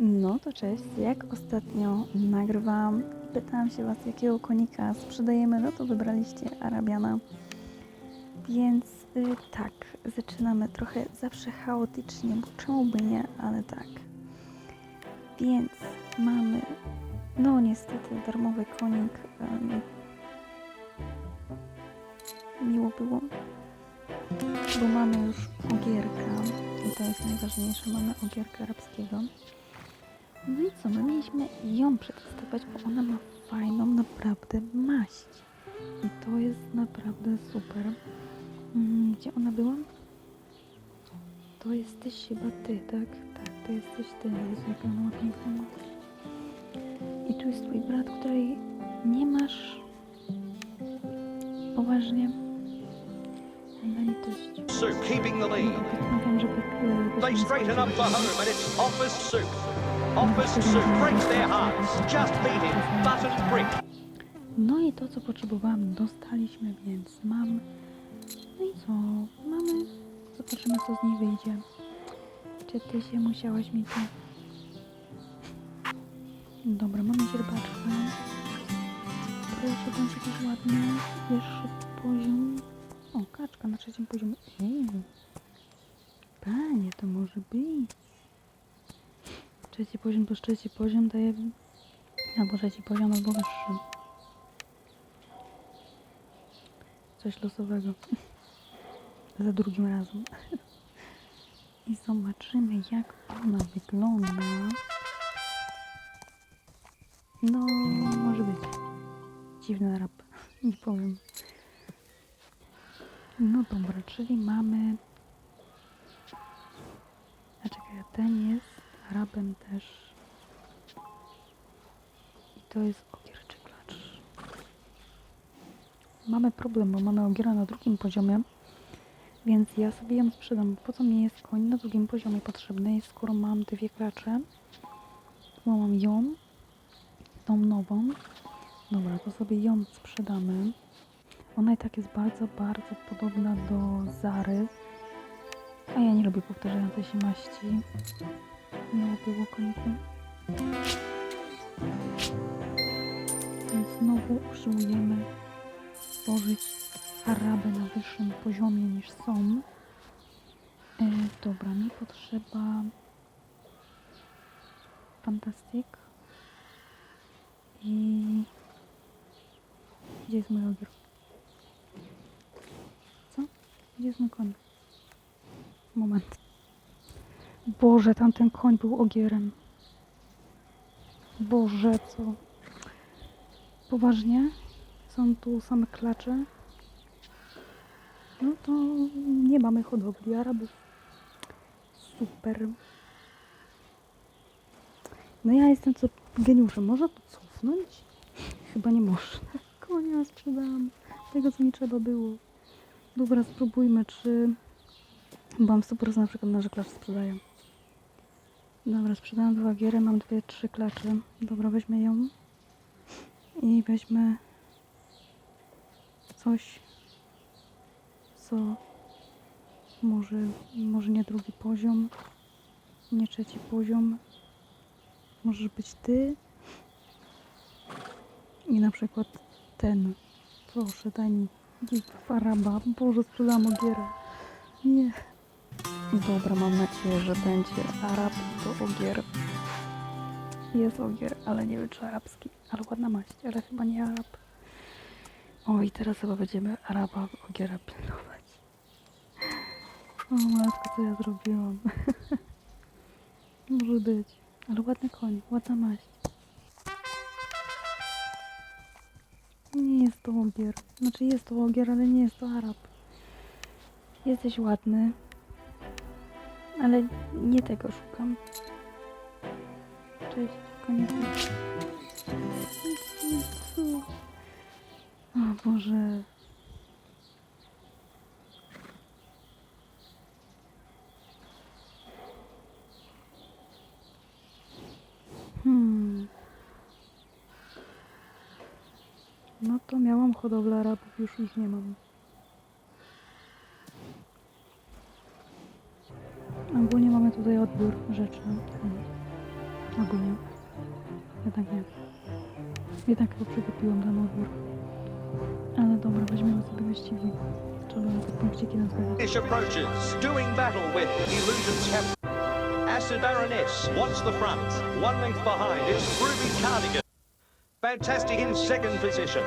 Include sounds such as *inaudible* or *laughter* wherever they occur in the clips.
No to cześć. Jak ostatnio nagrywałam, pytałam się Was, jakiego konika sprzedajemy, no to wybraliście Arabiana. Więc y, tak, zaczynamy trochę zawsze chaotycznie, bo czemu by nie, ale tak. Więc mamy, no niestety, darmowy konik. miło było, bo mamy już ogierka i to jest najważniejsze, mamy ogierka arabskiego. No i co, my mieliśmy ją przetestować, bo ona ma fajną naprawdę maść. I to jest naprawdę super. Mm, Gdzie ona była? To jesteś chyba ty, tak? Tak, to jesteś ty. Jezu, jaka ona ma piękną maść. I tu jest twój brat, której nie masz poważnie na litość. Soup keeping the lead. Postanowiłam, żeby... e, They straighten up for home and it's Office Soup. No i to, co potrzebowałam, dostaliśmy, więc mam. No i co? Mamy. Zobaczymy, co z niej wyjdzie. Czy ty się musiałaś mi tu. Dobra, mamy sierpaczkę. Proszę, bądź jakiś ładny, wyższy poziom. O, kaczka na trzecim poziomie. Ej, panie, to może być. Trzeci poziom plus trzeci poziom daje... Albo trzeci poziom, albo wyższy. coś losowego. *laughs* Za drugim razem. *laughs* I zobaczymy, jak ona wygląda. No, może być. Dziwny rap. *laughs* Nie powiem. No dobra, czyli mamy... A czekaj, ten jest rabem też. I to jest ogierczy klacz. Mamy problem, bo mamy ogiera na drugim poziomie, więc ja sobie ją sprzedam. Po co mi jest koń na drugim poziomie potrzebny, skoro mam dwie klacze? Bo mam ją, tą nową. Dobra, to sobie ją sprzedamy. Ona i tak jest bardzo, bardzo podobna do Zary. A ja nie lubię powtarzającej się maści. Miło było koniku. Więc znowu usiłujemy stworzyć Araby na wyższym poziomie niż są. E, dobra, mi potrzeba fantastyk i gdzie jest mój ogier? Co? Gdzie jest mój koń? Moment. Boże, tamten koń był ogierem. Boże, co? Poważnie? Są tu same klacze. No to nie mamy hodowli Arabów. Super. No ja jestem co geniuszem. Można to cofnąć? Chyba nie można. *laughs* Konia sprzedałam. Tego co mi trzeba było. Dobra, spróbujmy, czy... Bo mam 100% na przykład na że klacz sprzedaję. Dobra, sprzedałam dwa giery, mam dwie, trzy klacze. Dobra, weźmy ją. I weźmy coś, co może, może nie drugi poziom, nie trzeci poziom. Możesz być ty i na przykład ten. Proszę, daj mi faraba. Boże, sprzedam ogierę. Nie. Dobra, mam nadzieję, że będzie Arab to ogier. Jest ogier, ale nie wiem czy arabski. Ale ładna maść, ale chyba nie Arab. O, i teraz chyba będziemy Araba ogiera pilnować. O matko, co ja zrobiłam. *laughs* Może być. Ale ładny koń, ładna maść. Nie jest to ogier. Znaczy jest to ogier, ale nie jest to Arab. Jesteś ładny. Ale nie tego szukam. Cześć, koniec. O Boże. Hmm. No to miałam hodowlę Arabów, już ich nie mam. Odbiór rzeczy. Nie. Przegapiłam ten odbiór. Ale dobra, weźmiemy sobie wyścigi. Trzeba te punkciki. British approaches, doing battle with Illusion's Baroness the front. One length behind, Ruby Cardigan. Fantastic in second position.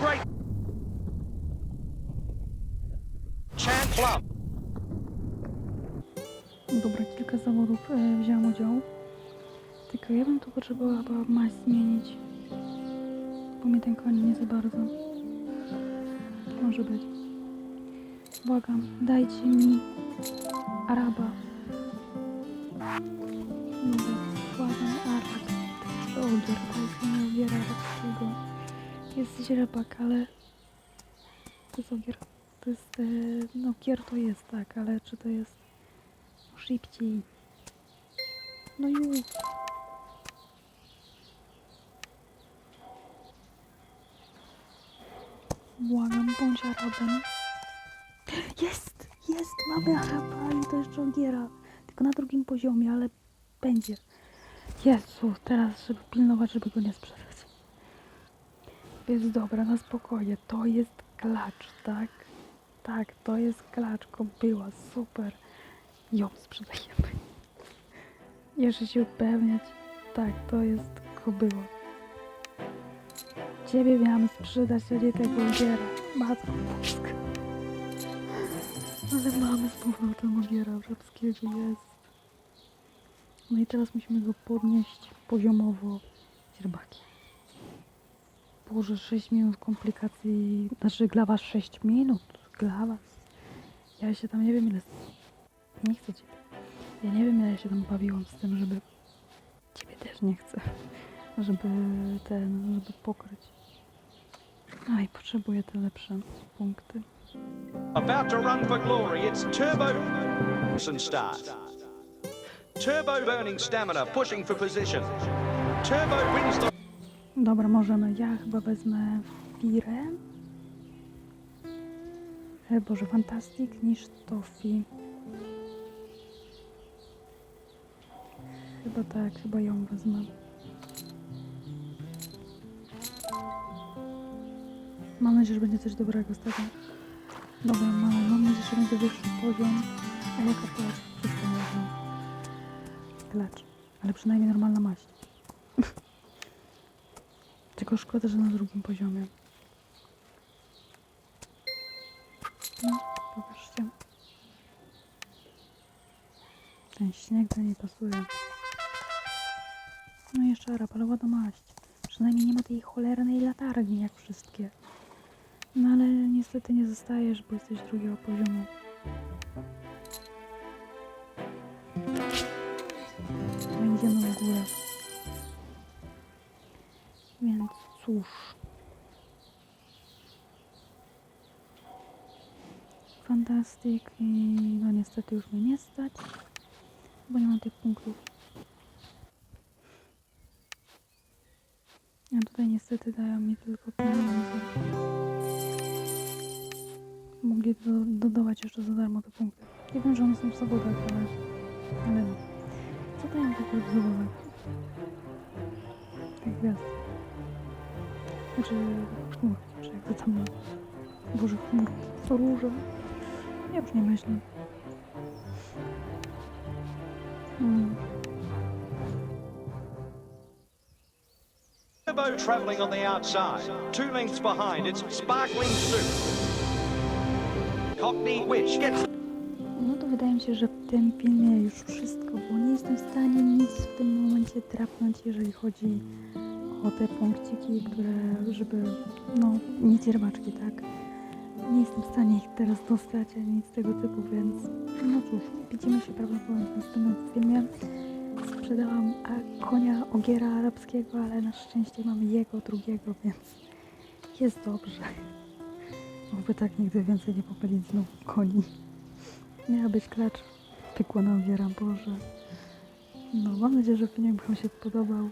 Great. Champ Plum. Dobra, kilka zawodów e, wziąłem udział. Tylko ja bym tu potrzebowała chyba maść zmienić. Bo mi ten koń nie za bardzo. Może być. Błagam, dajcie mi Araba. Dobra, błagam, Arab. Shoulder, dajcie mi ogiera arabskiego. Jest źrebak, ale... To jest ogier. To jest... E, no, kier to jest, tak, ale czy to jest... Szybciej. No już. Błagam, bądź Arabem. Jest! Jest! Mamy Araba i to jeszcze Ogiera. Tylko na drugim poziomie, ale będzie. Jezu, teraz żeby pilnować, żeby go nie sprzedać. Więc dobra, na spokojnie. To jest klacz, tak? Tak, to jest klacz, była super. Ją sprzedajemy. Jeszcze się upewniać. Tak, to jest kobyła. Ciebie miałam sprzedać, a nie tego ogiera. Matko Boska. Ale mamy z powrotem ogiera żabskiego, jest. No i teraz musimy go podnieść poziomowo źrebakiem. Boże, 6 minut komplikacji. Znaczy dla was 6 minut. Dla was. Ja się tam nie wiem ile nie chcę ciebie. Ja nie wiem, ja się tam bawiłam z tym, żeby... Ciebie też nie chcę. Żeby ten, żeby pokryć. Aj, potrzebuję te lepsze punkty. About to run for glory, it's Turbo and start. Turbo burning stamina, pushing for position. Turbo wins the Dobra, możemy. Ja chyba wezmę Firę. E, Boże, Fantastic niż Tofi. Chyba tak, chyba ją wezmę. Mam nadzieję, że będzie coś dobrego z tego. Dobra, mam, mam nadzieję, że będzie wyższy poziom. A jaka klacz? Wszystko można. Klacz. Ale przynajmniej normalna maść. *laughs* Tylko szkoda, że na drugim poziomie. No, popatrzcie. Ten śnieg do niej pasuje. No Arab, ale ładna maść. Przynajmniej nie ma tej cholernej latarni jak wszystkie. No ale niestety nie zostajesz, bo jesteś drugiego poziomu. No idziemy w górę. Więc cóż. Fantastyk i no niestety już mnie nie stać, bo nie mam tych punktów. A tutaj niestety dają mi tylko pieniądze. Mogli do, dodawać jeszcze za darmo te punkty. Nie wiem, że one są w zawodach, ale... Ale no. Co dają takie w zawodach? Jak gwiazdy. Znaczy chmurki, czy jak to tam... Boże, chmurki. To róże. Ja już nie myślę. Mm. Turbo travelling on the outside. Two lengths behind, it's Sparkling Soup. Cockney Witch gets No to wydaje mi się, że w tym filmie już wszystko, bo nie jestem w stanie nic w tym momencie trapnąć, jeżeli chodzi o te punkciki, które, żeby, no, nic rybacki, tak? Nie jestem w stanie ich teraz dostać, ani nic tego typu, więc no cóż, widzimy się prawdopodobnie w następnym filmie. Sprzedałam konia ogiera arabskiego, ale na szczęście mam jego drugiego, więc jest dobrze. Oby tak nigdy więcej nie popylić znów koni. Miała być klacz pykła na ogiera, Boże. No, mam nadzieję, że filmik Wam się podobał.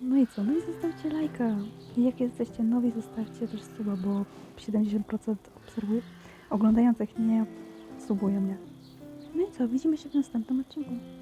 No i co? No i zostawcie lajka. I jak jesteście nowi, zostawcie też suba, bo 70% obserwuję, oglądających nie subuje mnie. No i co, widzimy się w następnym odcinku.